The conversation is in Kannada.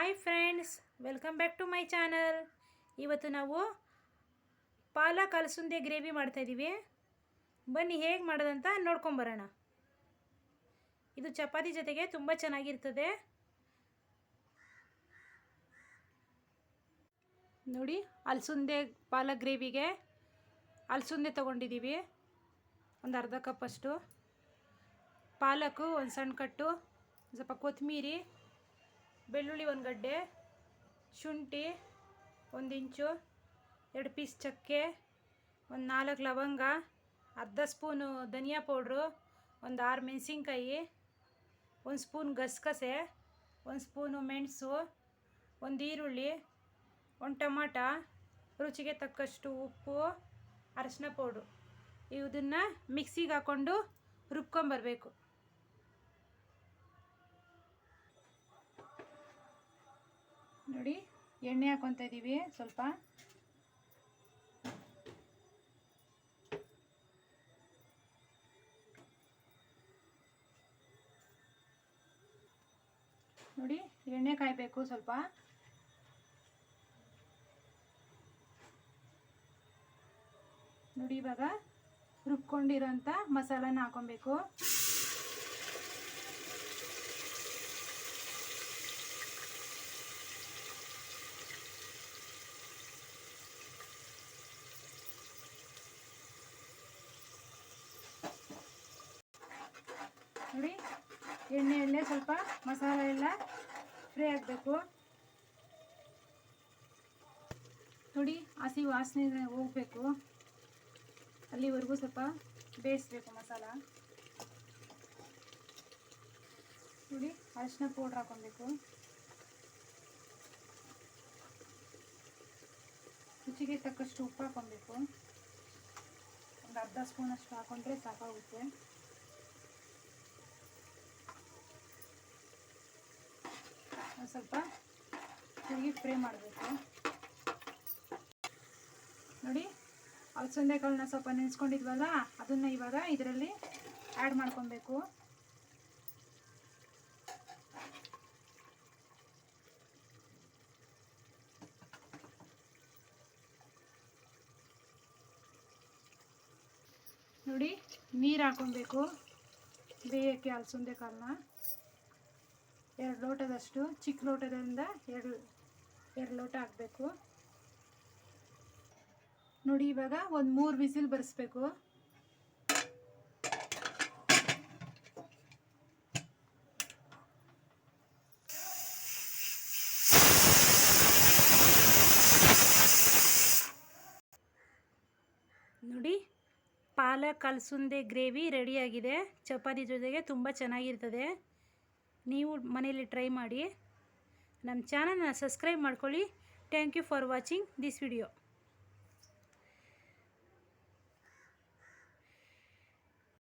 Hi friends, welcome back to my channel. ಇವತ್ತು ನಾವು ಪಾಲಕ್ ಅಲಸಂದೆ ಗ್ರೇವಿ ಮಾಡ್ತಾಯಿದ್ದೀವಿ ಬನ್ನಿ, ಹೇಗೆ ಮಾಡೋದಂತ ನೋಡ್ಕೊಂಬರೋಣ ಇದು ಚಪಾತಿ ಜೊತೆಗೆ ತುಂಬ ಚೆನ್ನಾಗಿರ್ತದೆ. ನೋಡಿ, ಅಲಸಂದೆ ಪಾಲಕ್ ಗ್ರೇವಿಗೆ ಅಲಸಂದೆ ತೊಗೊಂಡಿದ್ದೀವಿ ಒಂದು ಅರ್ಧ ಕಪ್ಪಷ್ಟು ಪಾಲಕು ಒಂದು ಸಣ್ಣ ಕಟ್ಟು, ಸ್ವಲ್ಪ ಕೊತ್ತಂಬರಿ ಬೆಳ್ಳುಳ್ಳಿ ಒಂದು ಗಡ್ಡೆ, ಶುಂಠಿ ಒಂದು ಇಂಚು, ಎರಡು ಪೀಸ್ ಚಕ್ಕೆ, ಒಂದು ನಾಲ್ಕು ಲವಂಗ, ಅರ್ಧ ಸ್ಪೂನು ಧನಿಯಾ ಪೌಡ್ರು, ಒಂದು ಆರು ಮೆಣಸಿನ್ಕಾಯಿ, ಒಂದು ಸ್ಪೂನ್ ಗಸಗಸೆ, ಒಂದು ಸ್ಪೂನು ಮೆಣಸು, ಒಂದು ಈರುಳ್ಳಿ, ಒಂದು ಟೊಮಾಟ, ರುಚಿಗೆ ತಕ್ಕಷ್ಟು ಉಪ್ಪು, ಅರಶಿನ ಪೌಡ್ರು. ಇದನ್ನು ಮಿಕ್ಸಿಗೆ ಹಾಕ್ಕೊಂಡು ರುಬ್ಕೊಂಬರ್ಬೇಕು ನೋಡಿ ಎಣ್ಣೆ ಹಾಕೊತಾ ಇದ್ದೀವಿ ಸ್ವಲ್ಪ. ನೋಡಿ ಎಣ್ಣೆ ಕಾಯಬೇಕು ಸ್ವಲ್ಪ. ನೋಡಿ ಇವಾಗ ರುಬ್ಕೊಂಡಿರೋಂಥ ಮಸಾಲಾನ ಹಾಕೊಬೇಕು ನೋಡಿ ಎಣ್ಣೆಯಲ್ಲೇ ಸ್ವಲ್ಪ ಮಸಾಲ ಎಲ್ಲ ಫ್ರೈ ಆಗಬೇಕು. ನೋಡಿ, ಹಸಿ ವಾಸನೆ ಹೋಗಬೇಕು. ಅಲ್ಲಿವರೆಗೂ ಸ್ವಲ್ಪ ಬೇಯಿಸ್ಬೇಕು ಮಸಾಲ. ನೋಡಿ, ಅರಿಶಿನ ಪೌಡ್ರ್ ಹಾಕೊಬೇಕು ರುಚಿಗೆ ತಕ್ಕಷ್ಟು ಉಪ್ಪು ಹಾಕೊಬೇಕು ಒಂದು ಅರ್ಧ ಸ್ಪೂನಷ್ಟು ಹಾಕೊಂಡ್ರೆ ಸಾಕಾಗುತ್ತೆ. ಸ್ವಲ್ಪ ತಿರುಗಿ ಫ್ರೈ ಮಾಡಬೇಕು. ನೋಡಿ ಅಲಸಂದೆ ಕಾಳನ್ನ ಸ್ವಲ್ಪ ನೆನೆಸ್ಕೊಂಡಿದ್ವಲ್ಲ, ಅದನ್ನು ಇವಾಗ ಇದರಲ್ಲಿ ಆ್ಯಡ್ ಮಾಡ್ಕೊಬೇಕು. ನೋಡಿ, ನೀರು ಹಾಕೊಬೇಕು. ಬೇಯಕ್ಕೆ ಅಲಸಂದೆ ಕಾಳನ್ನ ಎರಡು ಲೋಟದಷ್ಟು, ಚಿಕ್ಕ ಲೋಟದಿಂದ ಎರಡು ಎರಡು ಲೋಟ ಹಾಕಬೇಕು. ನೋಡಿ ಇವಾಗ ಒಂದು ಮೂರು ವಿಸಿಲ್ ಬರೆಸ್ಬೇಕು. ನೋಡಿ, ಪಾಲಕ್ ಕಲ್ಸುಂದೆ ಗ್ರೇವಿ ರೆಡಿಯಾಗಿದೆ ಚಪಾತಿ ಜೊತೆಗೆ ತುಂಬ ಚೆನ್ನಾಗಿರ್ತದೆ. ನೀವು ಮನೆಯಲ್ಲಿ ಟ್ರೈ ಮಾಡಿ. ನಮ್ಮ ಚಾನಲ್ನ ಸಬ್ಸ್ಕ್ರೈಬ್ ಮಾಡ್ಕೊಳ್ಳಿ. Thank you for watching this video